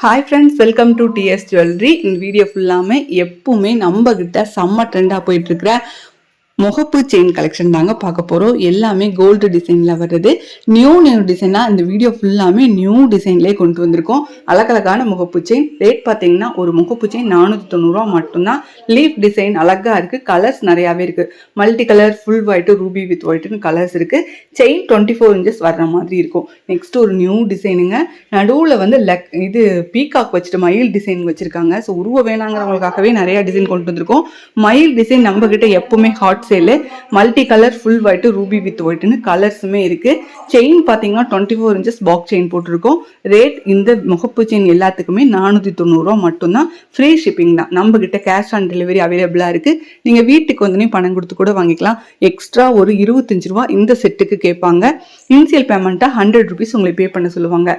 Hi friends welcome to DS jewellery இந்த video ஃபுல்லாமே எப்பவுமே நம்ம செம்ம ட்ரெண்டாக போயிட்டுருக்கிற முகப்பு செயின் கலெக்ஷன் தாங்க பார்க்க போகிறோம் எல்லாமே கோல்டு டிசைனில் வருது நியூ நியூ டிசைனாக இந்த வீடியோ ஃபுல்லாமே நியூ டிசைன்லேயே கொண்டு வந்திருக்கோம். அழகழகான முகப்பு செயின் ரேட் பார்த்தீங்கன்னா ஒரு முகப்பு செயின் நானூற்றி தொண்ணூறுரூவா மட்டும்தான். லீஃப் டிசைன் அழகாக இருக்குது கலர்ஸ் நிறையாவே இருக்குது multi colour full white ruby with ஒயிட்டுன்னு colours இருக்குது செயின் டுவெண்ட்டி ஃபோர் இன்ச்சஸ் வர்ற மாதிரி இருக்கும். நெக்ஸ்ட் ஒரு நியூ டிசைனுங்க நடுவில் வந்து லெக் இது பீகாக் வச்சுட்டு மயில் டிசைன் வச்சுருக்காங்க. ஸோ உருவ வேணாங்கிறவங்களுக்காகவே நிறையா டிசைன் கொண்டு வந்திருக்கோம். மயில் டிசைன் நம்மக்கிட்ட எப்போவுமே எப்பவுமே hot sale multi colour full white ruby with ஒயிட்னு கலர்ஸுமே இருக்குது செயின் பார்த்தீங்கன்னா twenty four inches box chain போட்டிருக்கோம். ரேட் இந்த முகப்பு செயின் எல்லாத்துக்குமே நானூற்றி தொண்ணூறுரூவா மட்டும்தான். ஃப்ரீ ஷிப்பிங் தான். நம்ம கிட்ட கேஷ் ஆன் டெலிவரி அவைலபிளாக இருக்குது நீங்கள் வீட்டுக்கு வந்து பணம் கொடுத்து கூட வாங்கிக்கலாம். எக்ஸ்ட்ரா ஒரு இருபத்தஞ்சு ரூபா இந்த செட்டுக்கு கேட்பாங்க. இனிஷியல் பேமெண்ட்டாக ஹண்ட்ரட் ருபீஸ் உங்களுக்கு பே பண்ண சொல்லுவாங்க.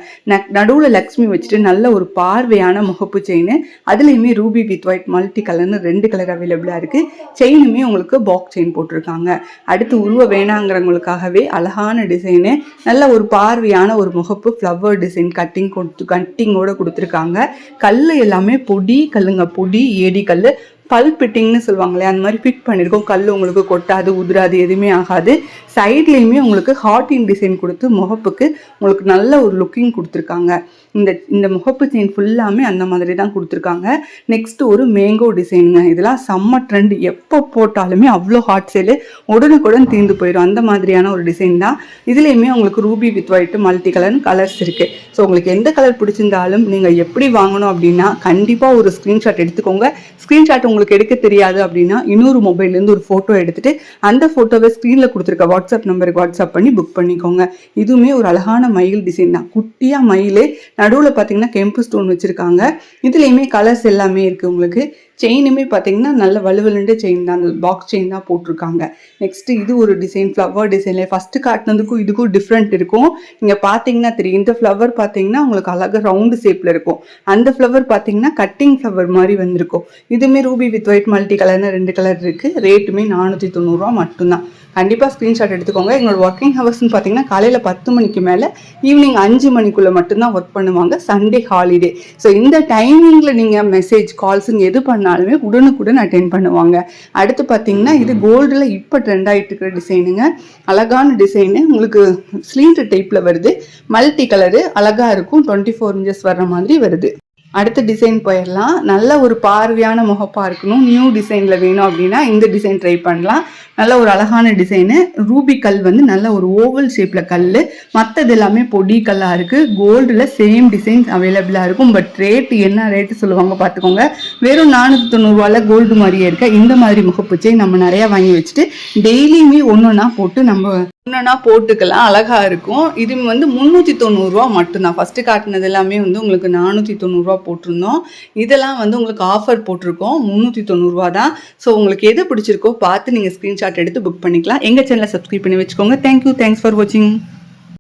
நடுவில் லக்ஷ்மி வச்சுட்டு நல்ல ஒரு பார்வையான முகப்பு செயின் அதுலேயுமே ரூபி வித் ஒயிட் மல்டி கலர்னு ரெண்டு கலர் அவைலபிளாக இருக்குது செயினுமே உங்களுக்கு பாக்ஸ் செயின் போட்டிருக்காங்க. அடுத்து உருவ வேணாங்கிறவங்களுக்காகவே அழகான டிசைனு நல்ல ஒரு பார்வையான ஒரு முகப்பு ஃப்ளவர் டிசைன் கட்டிங் கொடுத்து கட்டிங்கோட கொடுத்துருக்காங்க. கல் எல்லாமே பொடி கல்லுங்க பொடி ஏடி கல் பல் பிட்டிங்னு சொல்லுவாங்களே அந்த மாதிரி ஃபிட் பண்ணியிருக்கோம் கல் உங்களுக்கு கொட்டாது உதிராது எதுவுமே ஆகாது. சைட்லேயுமே உங்களுக்கு ஹார்டின் டிசைன் கொடுத்து முகப்புக்கு உங்களுக்கு நல்ல ஒரு லுக்கிங் கொடுத்துருக்காங்க. இந்த இந்த முகப்பு செயின் ஃபுல்லாமே அந்த மாதிரி தான் கொடுத்துருக்காங்க. நெக்ஸ்ட் ஒரு மேங்கோ டிசைனுங்க இதெல்லாம் செம்ம ட்ரெண்ட் எப்போ போட்டாலுமே அவ்வளோ ஹாட் சேலு உடனுக்குடன் தீர்ந்து போயிடும். அந்த மாதிரியான ஒரு டிசைன் தான். இதுலேயுமே உங்களுக்கு ruby with white multi colour colours இருக்குது ஸோ உங்களுக்கு எந்த கலர் பிடிச்சிருந்தாலும் நீங்கள் எப்படி வாங்கணும் அப்படின்னா கண்டிப்பாக ஒரு ஸ்க்ரீன்ஷாட் எடுத்துக்கோங்க. ஸ்க்ரீன்ஷாட் உங்களுக்கு எடுக்க தெரியாது அப்படின்னா இன்னொரு மொபைல்லேருந்து ஒரு ஃபோட்டோ எடுத்துட்டு அந்த ஃபோட்டோவை ஸ்க்ரீனில் கொடுத்துருக்க வாட்ஸ்அப் நம்பருக்கு வாட்ஸ்அப் பண்ணி புக் பண்ணிக்கோங்க. இதுவுமே ஒரு அழகான மயில் டிசைன் தான். குட்டியாக மயிலு நடுவில் பார்த்தீங்கன்னா கெம்பு ஸ்டோன் வச்சுருக்காங்க. இதுலேயுமே கலர்ஸ் எல்லாமே இருக்குது உங்களுக்கு. செயினுமே பார்த்தீங்கன்னா நல்ல வலுவலுண்டு செயின் தான். அந்த பாக்ஸ் செயின் தான் போட்டிருக்காங்க. நெக்ஸ்ட்டு இது ஒரு டிசைன் ஃப்ளவர் டிசைனில் ஃபஸ்ட்டு காட்டினதுக்கும் இதுக்கும் டிஃப்ரெண்ட் இருக்கும். இங்கே பார்த்தீங்கன்னா தெரியும் இந்த ஃப்ளவர் பார்த்தீங்கன்னா உங்களுக்கு அழகாக ரவுண்டு ஷேப்பில் இருக்கும். அந்த ஃப்ளவர் பார்த்தீங்கன்னா கட்டிங் ஃப்ளவர் மாதிரி வந்திருக்கும். இதுவுமே ரூபி வித் ஒயிட் மல்டி கலர்னு ரெண்டு கலர் இருக்குது ரேட்டுமே நானூற்றி தொண்ணூறுரூவா மட்டும்தான். கண்டிப்பாக ஸ்க்ரீன்ஷாட் எடுத்துக்கோங்க. எங்களோட ஒர்க்கிங் ஹவர்ஸ்னு பார்த்தீங்கன்னா காலையில் பத்து மணிக்கு மேலே ஈவினிங் அஞ்சு மணிக்குள்ளே மட்டும்தான் ஒர்க் பண்ணுவாங்க. சண்டே ஹாலிடே ஸோ இந்த டைமிங்கில் நீங்கள் மெசேஜ் கால்ஸுங்க எது பண்ணால் உடனுக்குடன் அட்டென்ட் பண்ணுவாங்க. அடுத்து பார்த்தீங்கன்னா இது கோல்டில் இப்போ ட்ரெண்ட் ஆகிட்டு இருக்கிற டிசைனுங்க அழகான டிசைனு உங்களுக்கு ஸ்லீண்ட் டைப்பில் வருது. மல்டி கலரு அழகாக இருக்கும். டுவெண்ட்டி ஃபோர் இன்ச்சஸ் வர்ற மாதிரி வருது. அடுத்த டிசைன் போயிடலாம் நல்ல ஒரு பார்வையான முகப்பாக இருக்கணும். நியூ டிசைனில் வேணும் அப்படின்னா இந்த டிசைன் ட்ரை பண்ணலாம். நல்ல ஒரு அழகான டிசைனு ரூபி கல் வந்து நல்ல ஒரு ஓவல் ஷேப்பில் கல் மற்றது எல்லாமே பொடி கல்லாக இருக்குது கோல்டில் சேம் டிசைன்ஸ் அவைலபிளாக இருக்கும். பட் ரேட் என்ன ரேட்டு சொல்லுவாங்க பார்த்துக்கோங்க வெறும் நானூற்றி தொண்ணூறுவாவில் கோல்டு மாதிரியே இருக்க. இந்த மாதிரி முகப்பூச்சை நம்ம நிறையா வாங்கி வச்சுட்டு டெய்லியுமே ஒன்று ஒன்றா போட்டு நம்ம ஒன்றுனா போட்டுக்கலாம் அழகாக இருக்கும். இது வந்து முந்நூற்றி தொண்ணூறுரூவா மட்டும்தான். ஃபஸ்ட்டு காட்டினது எல்லாமே வந்து உங்களுக்கு நானூற்றி தொண்ணூறுரூவா போட்டிருந்தோம். இதெல்லாம் வந்து உங்களுக்கு ஆஃபர் போட்டிருக்கோம். முந்நூற்றி தொண்ணூறுரூவா தான். ஸோ உங்களுக்கு எது பிடிச்சிருக்கோ பார்த்து நீங்கள் ஸ்க்ரீன்ஷாட் எடுத்து புக் பண்ணிக்கலாம். எங்கள் சேனலை சப்ஸ்கிரைப் பண்ணி வச்சுக்கோங்க. தேங்க்யூ தேங்க்ஸ் ஃபார் வாட்சிங்